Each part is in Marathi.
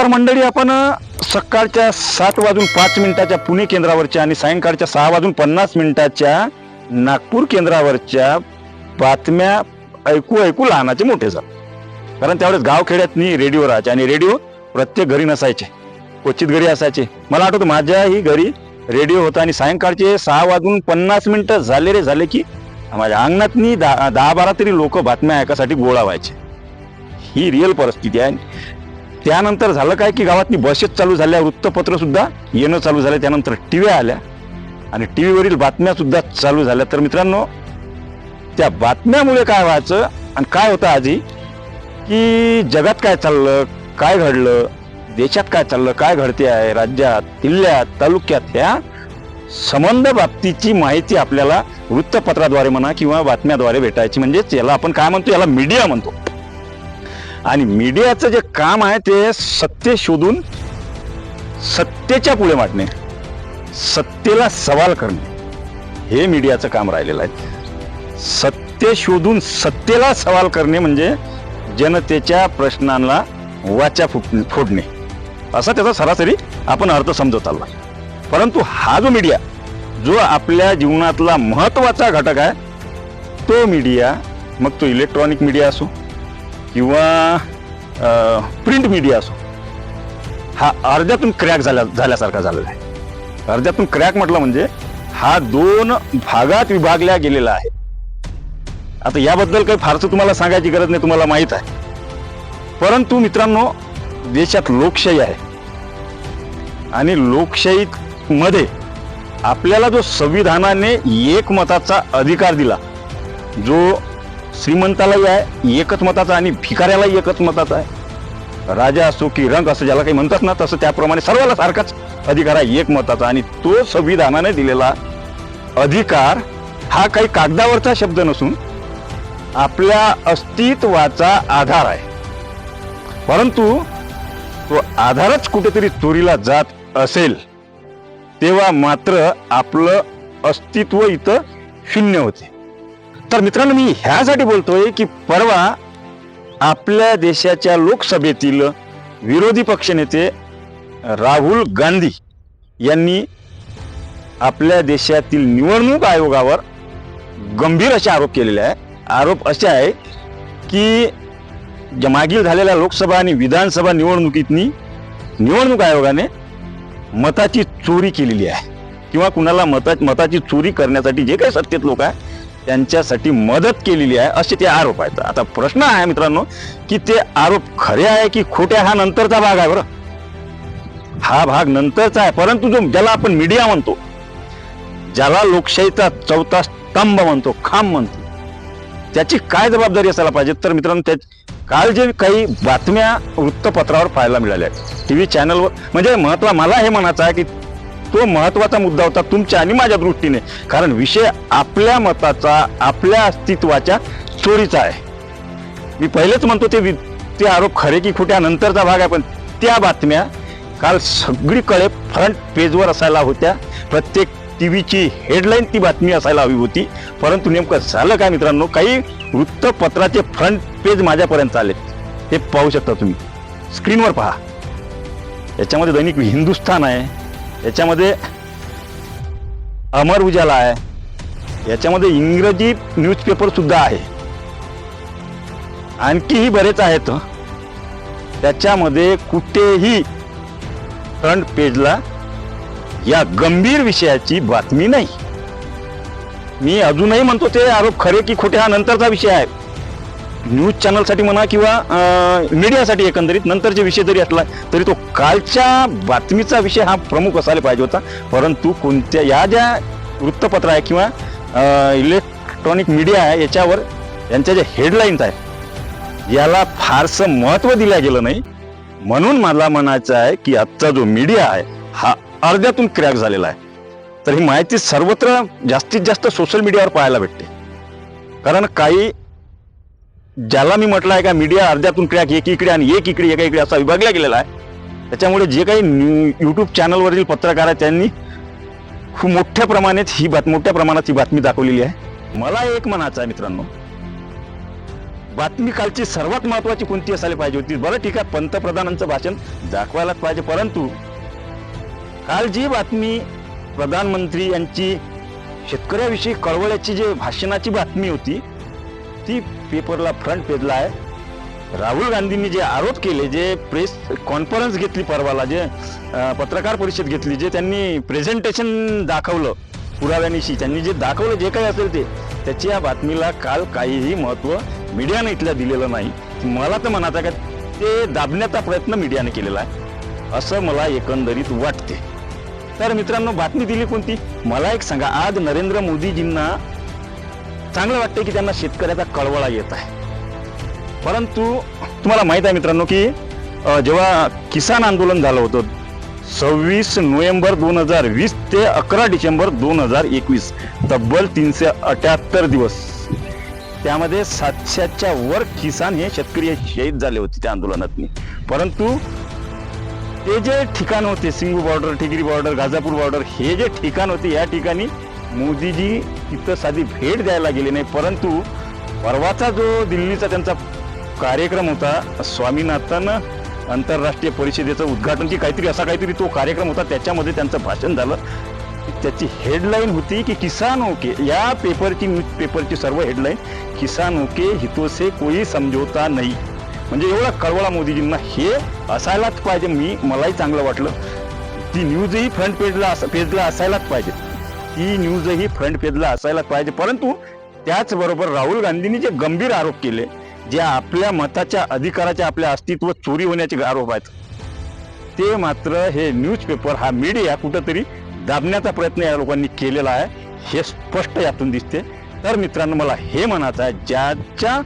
तर मंडळी आपण सकाळच्या सात वाजून पाच मिनिटाच्या पुणे केंद्रावरच्या आणि सायंकाळच्या सहा वाजून पन्नास मिनिटाच्या नागपूर केंद्रावरच्या बातम्या ऐकू ऐकू लहानाचे मोठे झाले. कारण त्यावेळेस गावखेड्यातनी रेडिओ राहायचे आणि रेडिओ प्रत्येक घरी नसायचे. क्वचित घरी असायचे. मला आठवतं माझ्याही घरी रेडिओ होता आणि सायंकाळचे सहा वाजून पन्नास मिनिटं झाले रे झाले की माझ्या अंगणातनी दहा दहा बारा तरी लोक बातम्या ऐकासाठी गोळा व्हायचे. ही रिअल परिस्थिती आहे. त्यानंतर झालं काय की गावातनी बसेस चालू झाल्या वृत्तपत्रसुद्धा येणं चालू झालं त्यानंतर टी व्ही आल्या. आणि टी व्हीवरील बातम्यासुद्धा चालू झाल्या. तर मित्रांनो त्या बातम्यामुळे काय व्हायचं आणि काय होतं आधी? की जगात काय चाललं काय घडलं देशात काय चाललं काय घडते आहे राज्यात जिल्ह्यात तालुक्यात ह्या संबंध बाबतीची माहिती आपल्याला वृत्तपत्राद्वारे म्हणा किंवा बातम्याद्वारे भेटायची. म्हणजेच याला आपण काय म्हणतो? याला मीडिया म्हणतो. आणि मीडियाचं जे काम आहे ते सत्य शोधून सत्तेच्या पुढे मांडणे सत्तेला सवाल करणे हे मीडियाचं काम राहिलेलं आहे. सत्य शोधून सत्तेला सवाल करणे म्हणजे जनतेच्या प्रश्नांना वाचा फुट फोडणे. असा त्याचा सरासरी आपण अर्थ समजत आला. परंतु हा जो मीडिया जो आपल्या जीवनातला महत्त्वाचा घटक आहे तो मीडिया मग तो इलेक्ट्रॉनिक मीडिया असो किंवा प्रिंट मीडिया असो. हा अर्ध्यातून क्रॅक झाल्या झाल्यासारखा झालेला आहे. अर्ध्यातून क्रॅक म्हटलं म्हणजे हा दोन भागात विभागल्या गेलेला आहे. आता याबद्दल काही फारसं तुम्हाला सांगायची गरज नाही तुम्हाला माहीत आहे. परंतु मित्रांनो देशात लोकशाही आहे. आणि लोकशाहीमध्ये आपल्याला जो संविधानाने एकमताचा अधिकार दिला जो श्रीमंतालाही आहे एकच मताचा आणि भिकाऱ्यालाही एकच मताचा आहे. राजा असो की रंग असो ज्याला काही म्हणतात ना तसं त्याप्रमाणे सर्वाला सारखाच अधिकार आहे एक मताचा आणि तो संविधानाने दिलेला अधिकार हा काही कागदावरचा शब्द नसून आपल्या अस्तित्वाचा आधार आहे. परंतु तो आधारच कुठेतरी चोरीला जात असेल तेव्हा मात्र आपलं अस्तित्व इथं शून्य होते. तर मित्रांनो मी ह्यासाठी बोलतोय की परवा आपल्या देशाच्या लोकसभेतील विरोधी पक्षनेते राहुल गांधी यांनी आपल्या देशातील निवडणूक आयोगावर गंभीर असे आरोप केलेले आहे. आरोप असे आहे की मागील झालेल्या लोकसभा आणि विधानसभा निवडणुकीतनी निवडणूक आयोगाने मताची चोरी केलेली आहे. किंवा कुणाला मता मताची चोरी करण्यासाठी जे काही सत्तेत लोक आहे त्यांच्यासाठी मदत केलेली आहे असे ते आरोप आहेत. आता प्रश्न आहे मित्रांनो की ते आरोप खरे आहे की खोटे हा नंतरचा भाग आहे बरं. हा भाग नंतरचा आहे परंतु जो ज्याला आपण मीडिया म्हणतो ज्याला लोकशाहीचा चौथा स्तंभ म्हणतो खांब म्हणतो त्याची काय जबाबदारी असायला पाहिजे? तर मित्रांनो त्या काल जे काही बातम्या वृत्तपत्रावर पाहायला मिळाल्या टी व्ही चॅनलवर म्हणजे महत्त्व मला हे म्हणायचं आहे की तो महत्त्वाचा मुद्दा होता तुमच्या आणि माझ्या दृष्टीने. कारण विषय आपल्या मताचा आपल्या अस्तित्वाच्या चोरीचा आहे. मी पहिलेच म्हणतो ते वि- ते आरोप खरे की खोट्या नंतरचा भाग आहे पण त्या बातम्या काल सगळीकडे फ्रंट पेजवर असायला होत्या. प्रत्येक टी व्हीची हेडलाईन ती बातमी असायला हवी होती. परंतु नेमकं झालं काय मित्रांनो? काही वृत्तपत्राचे फ्रंट पेज माझ्यापर्यंत आले. हे पाहू शकता तुम्ही. स्क्रीनवर पहा. याच्यामध्ये दैनिक हिंदुस्थान आहे. याच्यामध्ये अमर उजाला आहे. याच्यामध्ये इंग्रजी न्यूजपेपर सुद्धा आहे. आणखीही बरेच आहेत. त्याच्यामध्ये कुठेही फ्रंट पेजला या गंभीर विषयाची बातमी नाही. मी अजूनही म्हणतो ते आरोप खरे की खोटे हा नंतरचा विषय आहे. न्यूज चॅनलसाठी म्हणा किंवा मीडियासाठी एकंदरीत नंतरचे विषय जरी असला तरी तो कालच्या बातमीचा विषय हा प्रमुख असायला पाहिजे होता. परंतु कोणत्या या ज्या वृत्तपत्र आहे किंवा इलेक्ट्रॉनिक मीडिया आहे याच्यावर यांच्या ज्या हेडलाईन्स आहे याला फारसं महत्त्व दिलं गेलं नाही. म्हणून मला म्हणायचं आहे की आजचा जो मीडिया आहे हा अर्ध्यातून क्रॅक झालेला आहे. तर ही माहिती सर्वत्र जास्तीत जास्त सोशल मीडियावर पाहायला भेटते. कारण काही ज्याला मी म्हटलं आहे का मीडिया अर्ध्यातून क्रॅक एक इकडे आणि एक इकडे एका इकडे असा विभागला गेलेला आहे. त्याच्यामुळे जे काही यूट्यूब चॅनलवरील पत्रकार आहेत त्यांनी खूप मोठ्या प्रमाणात ही बात मोठ्या प्रमाणात ही बातमी दाखवलेली आहे. मला एक म्हणायचं आहे मित्रांनो. बातमी कालची सर्वात महत्वाची कोणती असायला पाहिजे होती? बरं ठीक आहे पंतप्रधानांचं भाषण दाखवायलाच पाहिजे परंतु काल जी बातमी प्रधानमंत्री यांची शेतकऱ्याविषयी कळवळ्याची जे भाषणाची बातमी होती ती पेपरला फ्रंट पेजला आहे राहुल गांधींनी जे आरोप केले जे प्रेस कॉन्फरन्स घेतली परवाला जे पत्रकार परिषद घेतली जे त्यांनी प्रेझेंटेशन दाखवलं पुराव्यानिशी त्यांनी जे दाखवलं जे काही असेल ते त्याची या बातमीला काल काहीही महत्त्व मीडियाने इथल्या दिलेलं नाही. मला तर म्हणायचं आहे का ते दाबण्याचा प्रयत्न मीडियाने केलेला आहे. असं मला एकंदरीत वाटते तर मित्रांनो बातमी दिली कोणती? मला एक सांगा आज नरेंद्र मोदीजींना चांगलं वाटतं की त्यांना शेतकऱ्याचा कळवळा येत आहे. परंतु तुम्हाला माहीत आहे मित्रांनो की जेव्हा किसान आंदोलन झालं होतं सव्वीस नोव्हेंबर दोन हजार वीस ते अकरा डिसेंबर दोन हजार एकवीस तब्बल तीनशे अठ्याहत्तर दिवस. त्यामध्ये सातशेच्या वर किसान हे शेतकरी शहीद झाले होते त्या आंदोलनातनी. परंतु ते जे ठिकाण होते Singhu border Tikri border Ghazipur border हे जे ठिकाण होते या ठिकाणी मोदीजी तिथं साधी भेट द्यायला गेले नाही परंतु परवाचा जो दिल्लीचा त्यांचा कार्यक्रम होता स्वामीनाथन आंतरराष्ट्रीय परिषदेचं उद्घाटन की काहीतरी असा काहीतरी तो कार्यक्रम होता त्याच्यामध्ये त्यांचं भाषण झालं. त्याची हेडलाईन होती की किसान ओके या पेपरची न्यूज पेपरची सर्व हेडलाईन किसान ओके हितोसे कोई समझोता नाही. म्हणजे एवढा कळवळा मोदीजींना हे असायलाच पाहिजे मी मलाही चांगलं वाटलं. ती न्यूजही फ्रंट पेजला अस पेजला असायलाच पाहिजे. ही न्यूजही फ्रंट पेजला असायला पाहिजे. परंतु त्याचबरोबर राहुल गांधींनी जे गंभीर आरोप केले जे आपल्या मताच्या अधिकाराच्या आपल्या अस्तित्व चोरी होण्याचे आरोप आहेत ते मात्र हे न्यूजपेपर हा मीडिया कुठंतरी दाबण्याचा प्रयत्न या लोकांनी केलेला आहे हे स्पष्ट यातून दिसते. तर मित्रांनो मला हे म्हणायचं आहे ज्याच्या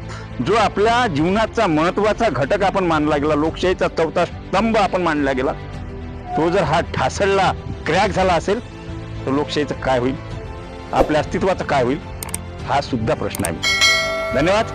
जो आपल्या जीवनाचा महत्त्वाचा घटक आपण मानला गेला लोकशाहीचा चौथा स्तंभ आपण मानला गेला तो जर हा ठासळला क्रॅक झाला असेल तर लोकशाहीचं काय होईल? आपल्या अस्तित्वाचं काय होईल? हा सुद्धा प्रश्न आहे. धन्यवाद.